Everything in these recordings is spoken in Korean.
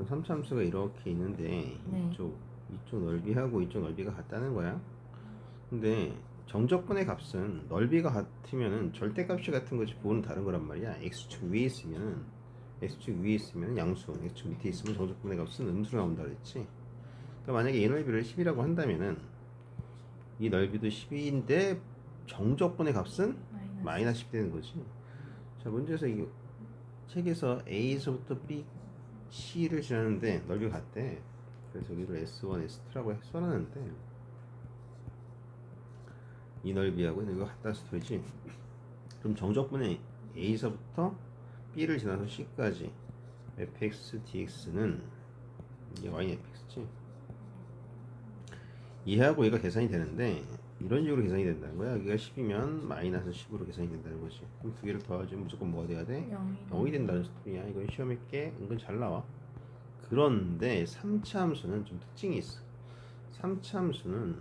그럼 삼차함수가 이렇게 있는데 네. 이쪽 이쪽 넓이하고 이쪽 넓이가 같다는 거야. 근데 정적분의 값은 넓이가 같으면은 절대값이 같은 거지 부호는 다른 거란 말이야. x축 위에 있으면은 x축 위에 있으면 양수, x축 밑에 있으면 정적분의 값은 음수로 나온다 그랬지. 그러니까 만약에 이 넓이를 10이라고 한다면은 이 넓이도 10인데 정적분의 값은 마이너스. 마이너스 10 되는 거지. 자, 문제에서 이 책에서 A에서부터 B, C를 지나는데 넓이가 같대. 그래서 여기를 S1, S2라고 써놨는데 이 넓이하고 이 넓이가 같다 해서 되지. 그럼 정적분의 A에서부터 B를 지나서 C까지 fx dx는 이게 y fx지. 이하고 얘가 계산이 되는데 이런 식으로 계산이 된다는 거야. 여기가 10이면 마이너스 10으로 계산이 된다는 거지. 그럼 두 개를 더하면 무조건 뭐가 돼야 돼? 영이 0이 된다는 소리야. 이건 시험에 꽤 은근 잘 나와. 그런데 3차 함수는 좀 특징이 있어. 3차 함수는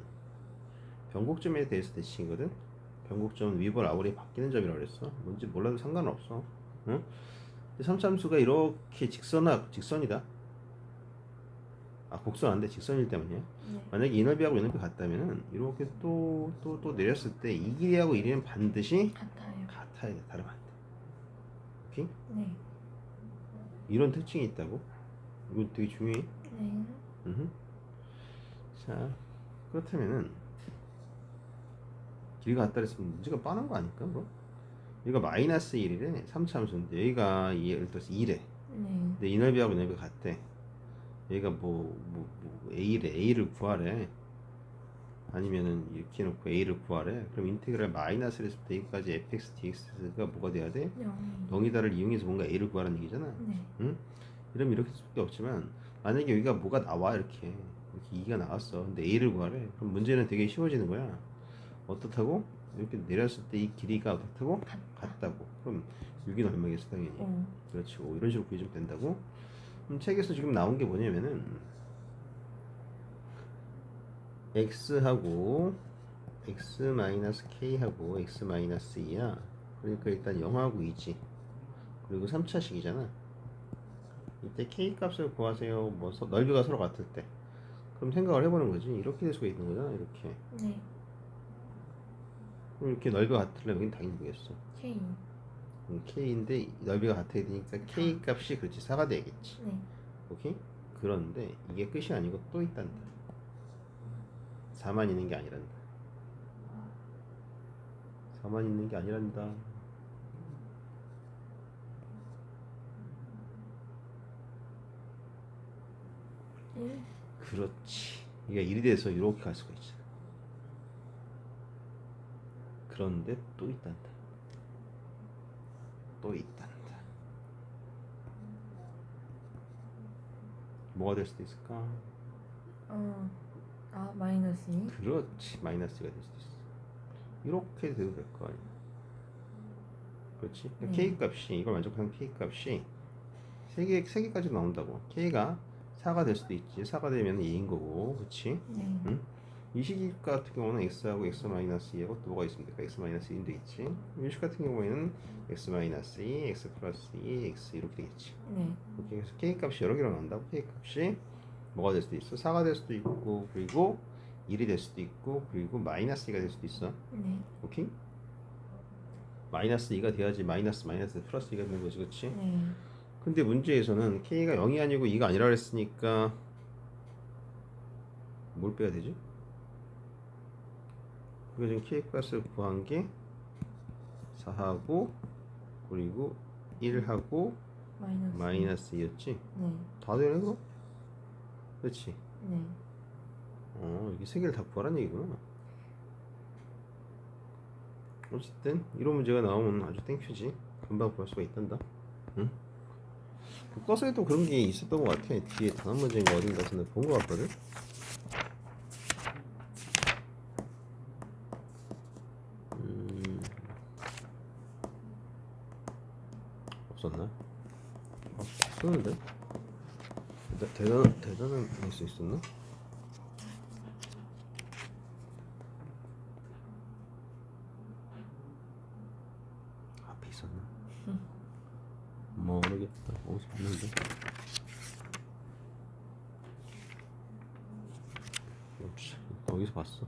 변곡점에 대해서 대칭이거든. 변곡점 위볼 아우리 바뀌는 점이라고 그랬어. 뭔지 몰라도 상관없어. 응? 3차 함수가 이렇게 직선하 직선이다. 아 곡선 안 돼. 직선일 때문이야. 네. 만약에 이 넓이하고 이 넓이 같다면은 이렇게 또 또 또 내렸을 때 이 길이하고 이 길이는 반드시 같아요. 같아야 돼. 다르면 안 돼. 오케이? 네. 이런 특징이 있다고? 이거 되게 중요해. 네. 음흠. 자, 그렇다면은 길이가 같다 그랬으면 문제가 빠는 거 아닐까? 그럼? 여기가 마이너스 1이래. 3차 함수인데 여기가 이- 예를 들어서 2래. 네. 근데 이 넓이하고 이 넓이가 같대. 얘가 뭐, 뭐, 뭐 A래. A를 구하래. 아니면은 이렇게 해놓고 A를 구하래. 그럼 인테그랄 마이너스를 했을 때 여기까지 fx dx가 뭐가 돼야 돼? 영이. 0이 다를 이용해서 뭔가 A를 구하라는 얘기잖아. 네. 응? 이러면 이렇게 쓸 수밖에 없지만 만약에 여기가 뭐가 나와 이렇게 이렇게 2가 나왔어 근데 A를 구하래 그럼 문제는 되게 쉬워지는 거야 어떻다고? 이렇게 내렸을 때 이 길이가 어떻다고? 같다. 같다고 그럼 6이 얼마겠어 당연히 오. 그렇지 오, 이런 식으로 구해주면 된다고 책에서 지금 나온 게 뭐냐면은 x하고 x-k하고 x-2야. 그러니까 일단 0하고 2지. 그리고 3차식이잖아. 이때 k 값을 구하세요. 뭐 서- 넓이가 서로 같을 때. 그럼 생각을 해보는 거지. 이렇게 될 수가 있는 거잖아 이렇게. 네. 그럼 이렇게 넓이가 같으려면 당연히 뭐겠어? K. 음, k인데 넓이가 같아야 되니까 k 값이 그렇지 4가 돼야겠지. 네. 오케이? 그런데 이게 끝이 아니고 또 있단다. 4만 있는 게 아니란다. 4만 있는 게 아니란다. 일. 그렇지. 이게 1이 돼서 이렇게 갈 수가 있잖아. 그런데 또 있단다 또 있단다 뭐가 될 수도 있을까? 어. 아 마이너스 2. 그렇지 마이너스가 될 수도 있어 이렇게 돼도 될 거 아니야 그렇지 네. k 값이 이걸 만족하는 k 값이 세개세 개까지 나온다고 k가 4가 될 수도 있지 4가 되면 2인 거고 그렇지 네. 응? 이 식이 같은 경우는 x하고 x 마이너스 2하고 또 뭐가 있습니까? x 마이너스 2인 되겠지 이 식 같은 경우에는 x 마이너스 2, x 플러스 2, x 이렇게 되겠지 네. 이렇게 해서 k 값이 여러 개로 나온다고 k 값이 뭐가 될 수도 있어 4가 될 수도 있고 그리고 1이 될 수도 있고 그리고 마이너스 2가 될 수도 있어 네. 오케이? 마이너스 2가 돼야지 마이너스 마이너스 플러스 2가 되는 거지 그치? 네. 근데 문제에서는 k가 0이 아니고 2가 아니라 그랬으니까 뭘 빼야 되지? 우리가 지금 k 값을 구한 게 4하고 그리고 1하고 마이너스. 마이너스 2였지? 네. 다 되네 그럼? 그렇지? 네. 어 여기 세 개를 다 구하라는 얘기구나 어쨌든 이런 문제가 나오면 아주 땡큐지 금방 구할 수가 있단다 응? 교과서에도 그런 게 있었던 것 같아 뒤에 단원 문제인가 어딘가에서 본것 같거든 그... 없었나? 아, 없었는데? 대단 대단한 뉴스 있었나? 앞에 있었나? 모르겠다. 어디서 봤는데? 역시 거기서 봤어.